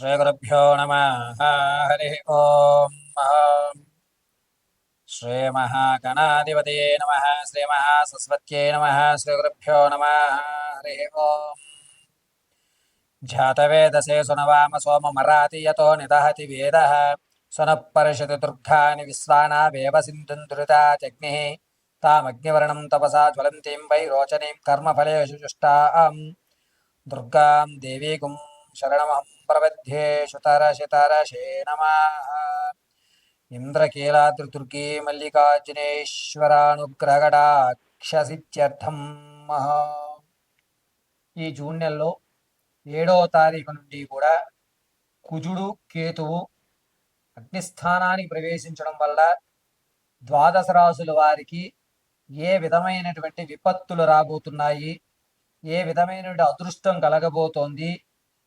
श्रीगुरुभ्यो नमः। हरिः ॐ श्रीमहागणाधिपतये नमः। श्रीमहासरस्वत्यै नमः। श्रीगुरुभ्यो नमः। हरिः ॐ जातवेदसे सुनवाम सोममराति यतो निदहति वेदः। सुनः परिषति दुर्गानि विश्वानावेव सिन्धुं दुरिता जग्निः तामग्निवर्णं तपसा ज्वलन्तीं वै रोचनीं कर्मफलेषु जुष्टाम् दुर्गां देवीकुं శరణమప్రబध्ये శుతరశితరశే నమ ఇంద్రకీలాద్రిదుర్గే మల్లికార్జునేశ్వరానుగ్రహడాక్షసిత్యర్థం ఈ జూన్ నెలలో ఏడవ తారీఖు నుండి కూడా కుజుడు కేతువు అగ్నిస్థానానికి ప్రవేశించడం వల్ల ద్వాదశ రాసుల వారికి ఏ విధమైనటువంటి విపత్తులు రాబోతున్నాయి ఏ విధమైనటువంటి అదృష్టం కలగబోతోంది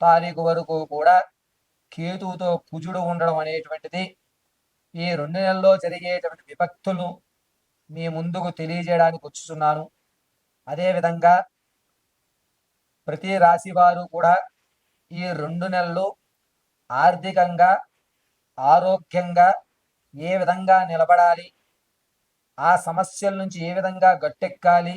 తారీఖు వరకు కూడా కేతువుతో కుజుడు ఉండడం అనేటువంటిది ఈ రెండు నెలల్లో జరిగేటువంటి విభక్తులు మీ ముందుకు తెలియజేయడానికి వచ్చుతున్నాను అదేవిధంగా ప్రతి రాశి వారు కూడా ఈ రెండు నెలలు ఆర్థికంగా ఆరోగ్యంగా ఏ విధంగా నిలబడాలి ఆ సమస్యల నుంచి ఏ విధంగా గట్టెక్కాలి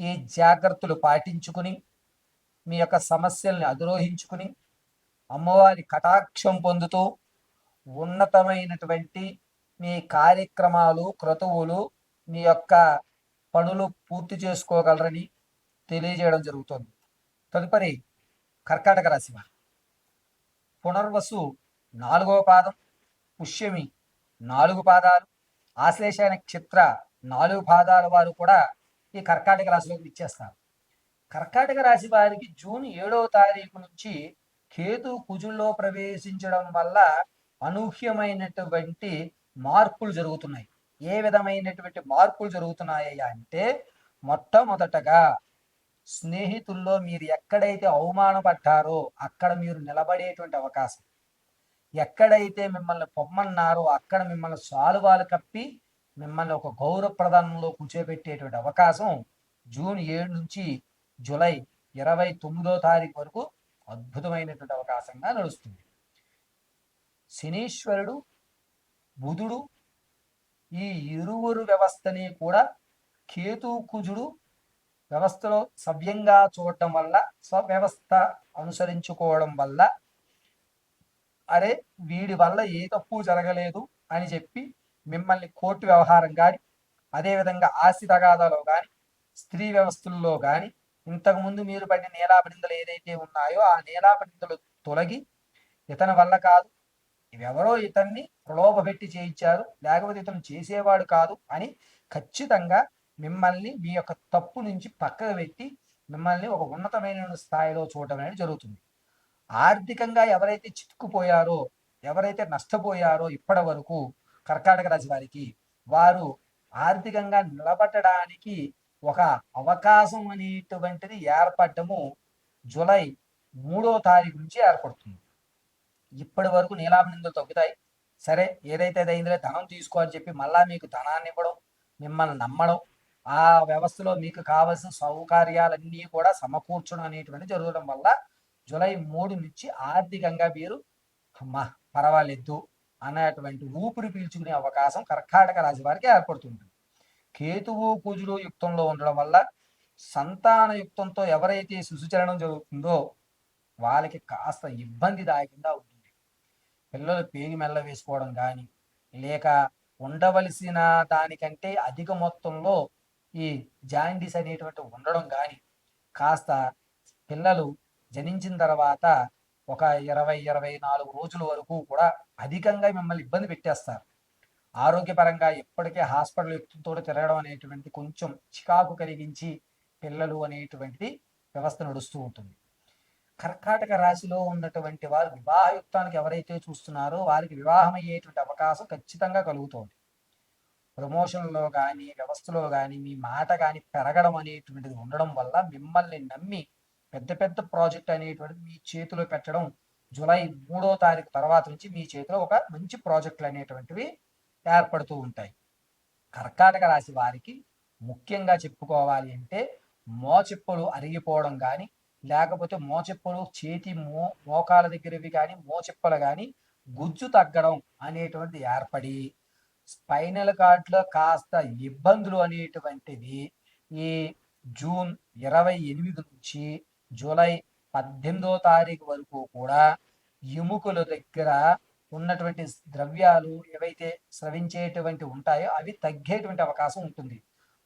ఈ జాగ్రత్తలు పాటించుకుని మీ యొక్క సమస్యల్ని అధిరోహించుకుని అమ్మవారి కటాక్షం పొందుతూ ఉన్నతమైనటువంటి మీ కార్యక్రమాలు క్రతువులు మీ యొక్క పనులు పూర్తి చేసుకోగలరని తెలియజేయడం జరుగుతుంది. తదుపరి కర్కాటక రాశి వారు. పునర్వసు నాలుగవ పాదం పుష్యమి నాలుగు పాదాలు ఆశ్లేష నక్షత్ర నాలుగు పాదాల వారు కూడా ఈ కర్కాటక రాశిలోకి ఇచ్చేస్తారు కర్కాటక రాశి వారికి జూన్ ఏడవ తారీఖు నుంచి కేతు కుజుల్లో ప్రవేశించడం వల్ల అనూహ్యమైనటువంటి మార్పులు జరుగుతున్నాయి. ఏ విధమైనటువంటి మార్పులు జరుగుతున్నాయి అంటే మొట్టమొదటగా స్నేహితుల్లో మీరు ఎక్కడైతే అవమానపడ్డారో అక్కడ మీరు నిలబడేటువంటి అవకాశం. ఎక్కడైతే మిమ్మల్ని పొమ్మన్నారో అక్కడ మిమ్మల్ని సాలువాలు కప్పి మిమ్మల్ని ఒక గౌరవ ప్రధానంలో కూర్చోబెట్టేటువంటి అవకాశం జూన్ ఏడు నుంచి జూలై ఇరవై తొమ్మిదో తారీఖు వరకు అద్భుతమైనటువంటి అవకాశంగా నడుస్తుంది. శనీశ్వరుడు బుధుడు ఈ ఇరువురు వ్యవస్థని కూడా కేతు కుజుడు వ్యవస్థలో సవ్యంగా చూడటం వల్ల స్వవ్యవస్థ అనుసరించుకోవడం వల్ల అరే వీడి వల్ల ఏ తప్పు జరగలేదు అని చెప్పి మిమ్మల్ని కోర్టు వ్యవహారం కానీ అదేవిధంగా ఆస్తి తగాదాలో కానీ స్త్రీ వ్యవస్థల్లో కానీ ఇంతకుముందు మీరు పడిన నేలాపనిందలు ఏదైతే ఉన్నాయో ఆ నేలాపనిందలు తొలగి ఇతని వల్ల కాదు ఎవరో ఇతన్ని ప్రలోభపెట్టి చేయించారు లేకపోతే ఇతను చేసేవాడు కాదు అని ఖచ్చితంగా మిమ్మల్ని మీ యొక్క తప్పు నుంచి పక్కకు పెట్టి మిమ్మల్ని ఒక ఉన్నతమైన స్థాయిలో చూడటం అనేది జరుగుతుంది. ఆర్థికంగా ఎవరైతే చిక్కుపోయారో ఎవరైతే నష్టపోయారో ఇప్పటి వరకు కర్కాటక రాశి వారికి వారు ఆర్థికంగా నిలబడడానికి ఒక అవకాశం అనేటువంటిది ఏర్పడము జూలై మూడో తారీఖు నుంచి ఏర్పడుతుంది. ఇప్పటి వరకు నీలాభ నిందలు తగ్గుతాయి. సరే ఏదైతే అది అయిందో ధనం తీసుకోవాలని చెప్పి మళ్ళా మీకు ధనాన్ని ఇవ్వడం మిమ్మల్ని నమ్మడం ఆ వ్యవస్థలో మీకు కావలసిన సౌకర్యాలన్నీ కూడా సమకూర్చడం అనేటువంటి జరగడం వల్ల జూలై మూడు నుంచి ఆర్థికంగా మీరు అమ్మా పర్వాలేదు. అనేటువంటి ఊపిరి పీల్చుకునే అవకాశం కర్కాటక రాశి వారికి ఏర్పడుతుంది కేతువు కుజుడు యుక్తంలో ఉండడం వల్ల సంతాన యుక్తంతో ఎవరైతే శుశుచరణం జరుగుతుందో వాళ్ళకి కాస్త ఇబ్బందిదాయకంగా ఉంటుంది. పిల్లలు పేగి మెల్ల వేసుకోవడం కానీ లేక ఉండవలసిన దానికంటే అధిక మొత్తంలో ఈ జాండీస్ అనేటువంటి ఉండడం కానీ కాస్త పిల్లలు జనించిన తర్వాత ఒక ఇరవై ఇరవై నాలుగు రోజుల వరకు కూడా అధికంగా మిమ్మల్ని ఇబ్బంది పెట్టేస్తారు. ఆరోగ్యపరంగా ఎప్పటికే హాస్పిటల్ వ్యక్తులతో తిరగడం అనేటువంటి కొంచెం చికాకు కలిగించి పిల్లలు అనేటువంటిది వ్యవస్థ నడుస్తూ ఉంటుంది. కర్కాటక రాశిలో ఉన్నటువంటి వారు వివాహయుక్తానికి ఎవరైతే చూస్తున్నారో వారికి వివాహం అయ్యేటువంటి అవకాశం ఖచ్చితంగా కలుగుతోంది. ప్రమోషన్లో కానీ వ్యవస్థలో కానీ మీ మాట కానీ పెరగడం అనేటువంటిది ఉండడం వల్ల మిమ్మల్ని నమ్మి పెద్ద పెద్ద ప్రాజెక్ట్ అనేటువంటిది మీ చేతిలో పెట్టడం జూలై మూడో తారీఖు తర్వాత నుంచి మీ చేతిలో ఒక మంచి ప్రాజెక్టులు అనేటువంటివి ఏర్పడుతూ ఉంటాయి. కర్కాటక రాశి వారికి ముఖ్యంగా చెప్పుకోవాలి అంటే మోచెప్పులు అరిగిపోవడం కానీ లేకపోతే మోచెప్పులు చేతి మో మోకాల దగ్గరవి కానీ మోచెప్పలు కానీ గుజ్జు తగ్గడం అనేటువంటిది ఏర్పడి స్పైనల్ కార్డ్లో కాస్త ఇబ్బందులు అనేటువంటివి ఈ జూన్ ఇరవై ఎనిమిది నుంచి జూలై పద్దెనిమిదో తారీఖు వరకు కూడా ఎముకల దగ్గర ఉన్నటువంటి ద్రవ్యాలు ఏవైతే స్రవించేటువంటి ఉంటాయో అవి తగ్గేటువంటి అవకాశం ఉంటుంది.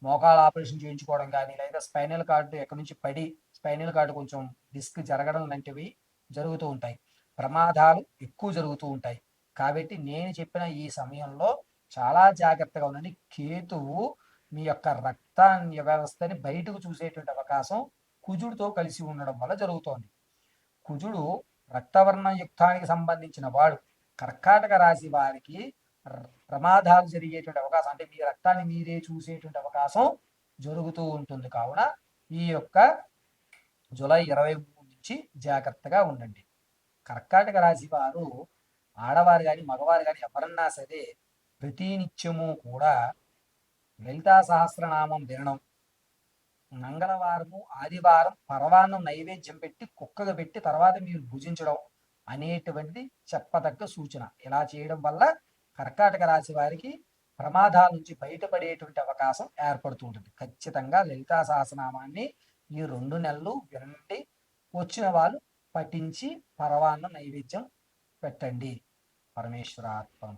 మోకాల ఆపరేషన్ చేయించుకోవడం కానీ లేదా స్పైనల్ కార్డు ఎక్కడి నుంచి పడి స్పైనల్ కార్డు కొంచెం డిస్క్ జరగడం లాంటివి జరుగుతూ ఉంటాయి. ప్రమాదాలు ఎక్కువ జరుగుతూ ఉంటాయి. కాబట్టి నేను చెప్పిన ఈ సమయంలో చాలా జాగ్రత్తగా ఉండండి. కేతువు మీ యొక్క రక్తాన్ని వ్యవస్థని బయటకు చూసేటువంటి అవకాశం కుజుడితో కలిసి ఉండడం వల్ల జరుగుతోంది. కుజుడు రక్తవర్ణ యుక్తానికి సంబంధించిన వాడు. కర్కాటక రాశి వారికి ప్రమాదాలు జరిగేటువంటి అవకాశం అంటే మీ రక్తాన్ని మీరే చూసేటువంటి అవకాశం జరుగుతూ ఉంటుంది. కావున ఈ యొక్క జూలై ఇరవై మూడు నుంచి జాగ్రత్తగా ఉండండి. కర్కాటక రాశి వారు ఆడవారు కానీ మగవారు కానీ ఎవరన్నా సరే ప్రతినిత్యము కూడా లలితా సహస్రనామం వినడం మంగళవారము ఆదివారం పర్వాన్నం నైవేద్యం పెట్టి కుక్కగా పెట్టి తర్వాత మీరు భుజించడం అనేటువంటిది చెప్పదగ్గ సూచన. ఇలా చేయడం వల్ల కర్కాటక రాశి వారికి ప్రమాదాల నుంచి బయటపడేటువంటి అవకాశం ఏర్పడుతుంటుంది ఖచ్చితంగా లలితా సహస్రనామాన్ని ఈ రెండు నెలలు వినండి. వచ్చిన వాళ్ళు పఠించి పరవాన్న నైవేద్యం పెట్టండి. పరమేశ్వరాత్మం